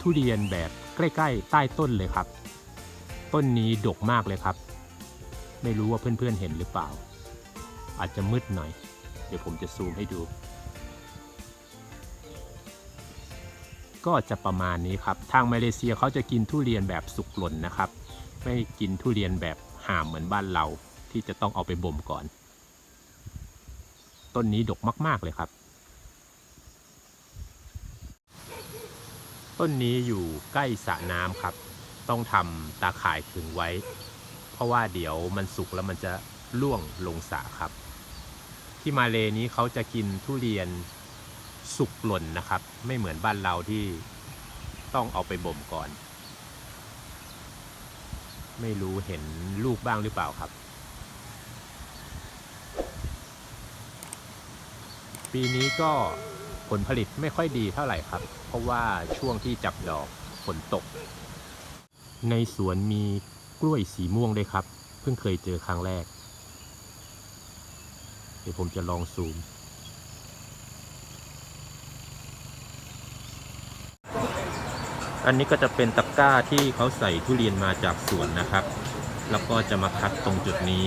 ทุเรียนแบบใกล้ๆ ใต้ต้นเลยครับ ต้นนี้ดกมากเลยครับ ไม่รู้ว่าเพื่อนๆเห็นหรือเปล่า อาจจะมืดหน่อย เดี๋ยวผมจะซูมให้ดู ก็จะประมาณนี้ครับ ทางมาเลเซียเขาจะกินทุเรียนแบบสุกหล่นนะครับ ไม่กินทุเรียนแบบห่ามเหมือนบ้านเราที่จะต้องเอาไปบ่มก่อน ต้นนี้ดกมากๆเลยครับ ต้นนี้อยู่ใกล้สระน้ำครับ ต้องทำตาข่ายขึงไว้ เพราะว่าเดี๋ยวมันสุกแล้วมันจะล่วงลงสระครับ ที่มาเลนี้เขาจะกินทุเรียนสุกหล่นนะครับ ไม่เหมือนบ้านเราที่ต้องเอาไปบ่มก่อน ไม่รู้เห็นลูกบ้างหรือเปล่าครับ ปีนี้ก็ ผลผลิตไม่ค่อยดีเท่าไหร่ครับ เพราะว่าช่วงที่จับดอกฝนตก ในสวนมีกล้วยสีม่วงด้วยครับ เพิ่งเคยเจอครั้งแรก เดี๋ยวผมจะลองซูม อันนี้ก็จะเป็นตะกร้าที่เขาใส่ทุเรียนมาจากสวนนะครับ แล้วก็จะมาคัดตรงจุดนี้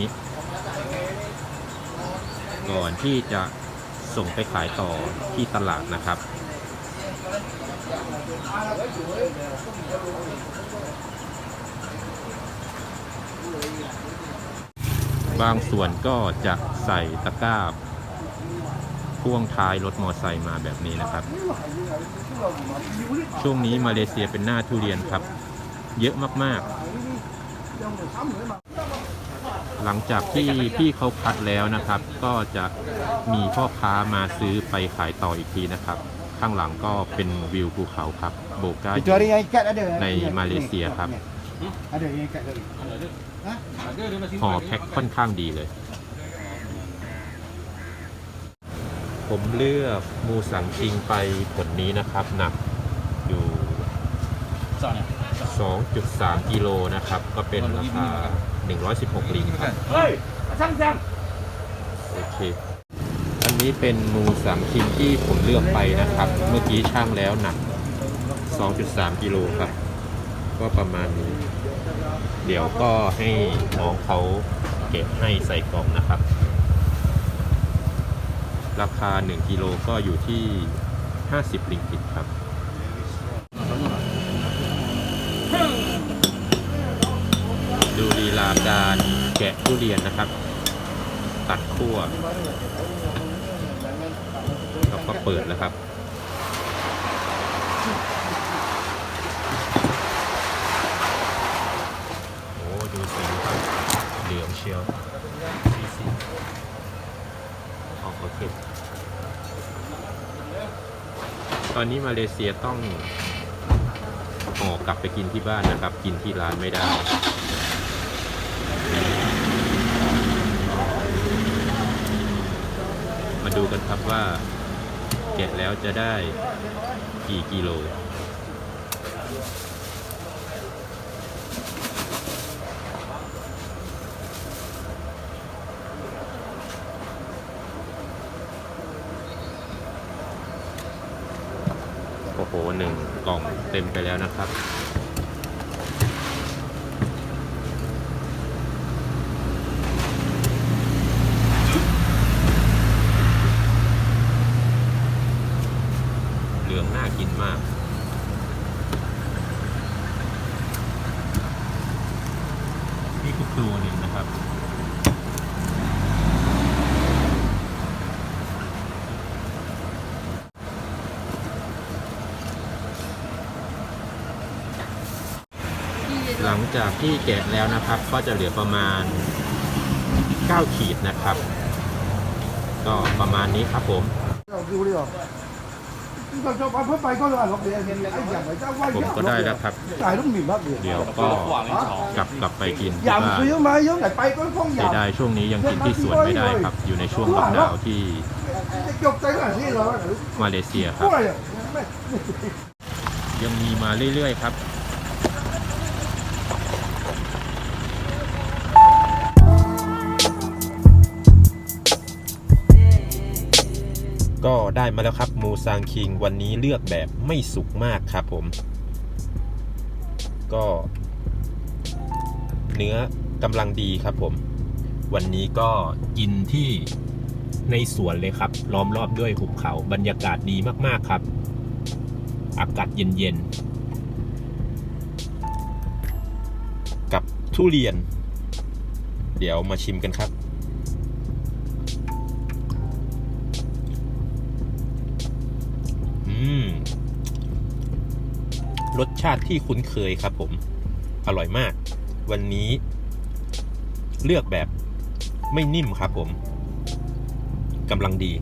ก่อนที่จะ ส่งไปขายต่อที่ตลาดนะครับ บางส่วนก็จะใส่ตะกร้าพ่วงท้ายรถมอไซค์มาแบบนี้นะครับ ช่วงนี้มาเลเซียเป็นหน้าทุเรียนครับ เยอะมาก ๆ หลังจากที่พี่เขาคัดแล้วนะครับ ก็จะมีพ่อค้ามาซื้อไปขายต่ออีกทีนะครับ ข้างหลังก็เป็นวิวภูเขาครับ โบกา Kecuali yang ikat ada. ใน Ni, ni, มาเล ni, เซีย ni, ครับ ni. Ada yang ikat tadi. ห่อแพ็คค่อนข้างดีเลย ผมเลือกมูสังคิงไปผลนี้นะครับหนักอยู่ 2.3 กิโลนะครับ ก็เป็นราคา 116 ลิงครับโอเค อันนี้เป็นมูสังคิงที่ผมเลือกไปนะครับ เมื่อกี้ช่างแล้วหนัก 2.3 กิโลครับ ก็ประมาณนี้ เดี๋ยวก็ให้น้องเขาเก็บให้ใส่กล่องนะครับ ราคา 1 กิโลก็อยู่ที่ 50 ลิงกิตครับาการแกะทุเรียนนะครับ ตัดขั้วแล้วก็เปิดแล้วครับโอ้ดูสีครับเหลืองเชียวสีสีออกโอเคตอนนี้มาเลเซียต้องห่อกลับไปกินที่บ้านนะครับ กินที่ร้านไม่ได้ มาดูกันครับว่าแกะแล้วจะได้กี่กิโลโอ้โหหนึ่งกล่องเต็มไปแล้วนะครับ เหลืองน่ากินมาก นี่คือตัวหนึ่งนะครับ หลังจากที่แกะแล้วนะครับ ก็จะเหลือประมาณ 9 ขีดนะครับ ก็ประมาณนี้ครับผมผมก็ได้แล้วครับ เดี๋ยวก็กลับกลับไปกินที่บ้าน Dầm xíu mà giống này bay có phong เสีย dầm. ดายช่วงนี้ยังกินที่สวนไม่ได้ครับ อยู่ในช่วงล็อกดาวน์ที่ Chục tay là gì rồi. มาเลเซียครับ Ôi. ยังมีมาเรื่อยๆครับ ก็ได้มาแล้วครับมูซางคิงวันนี้เลือกแบบไม่สุกมากครับผม ก็ เนื้อกำลังดีครับผม วันนี้ก็กินที่ในสวนเลยครับ ล้อมรอบด้วยหุบเขาบรรยากาศดีมากๆครับ อากาศเย็นๆ กับทุเรียน เดี๋ยวมาชิมกันครับ รสชาติที่คุ้นเคยครับผมอร่อยมาก วันนี้เลือกแบบไม่นิ่มครับผมกำลังดี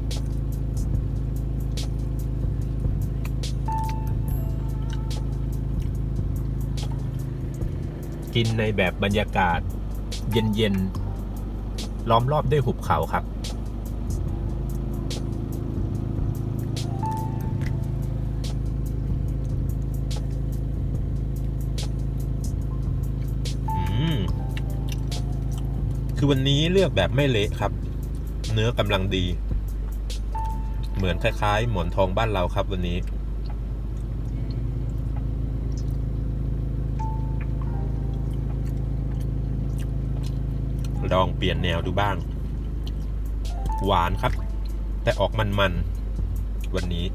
กินในแบบบรรยากาศ เย็นๆล้อมรอบด้วยหุบเขาครับ คือวันนี้เลือกแบบไม่เละครับ เนื้อกำลังดี เหมือนคล้ายๆ หมอนทองบ้านเราครับวันนี้ลองเปลี่ยนแนวดูบ้าง หวานครับ แต่ออกมันๆ วันนี้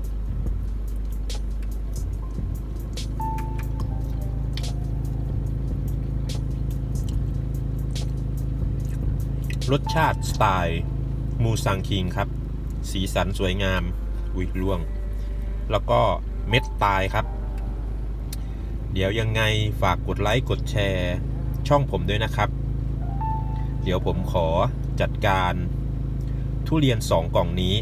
รสชาติสไตล์มูซังคิงครับ สีสันสวยงาม อุ้ยล่วง แล้วก็เม็ดตายครับ เดี๋ยวยังไงฝากกดไลค์กดแชร์ ช่องผมด้วยนะครับ เดี๋ยวผมขอจัดการทุเรียนสองกล่องนี้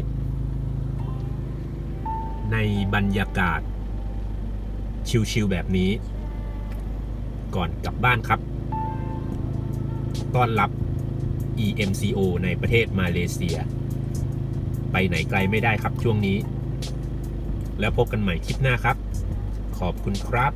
ในบรรยากาศ ชิลๆแบบนี้ ก่อนกลับบ้านครับ ต้อนรับ EMCO ในประเทศมาเลเซีย ไปไหนไกลไม่ได้ครับช่วงนี้ แล้วพบกันใหม่คลิปหน้าครับ ขอบคุณครับ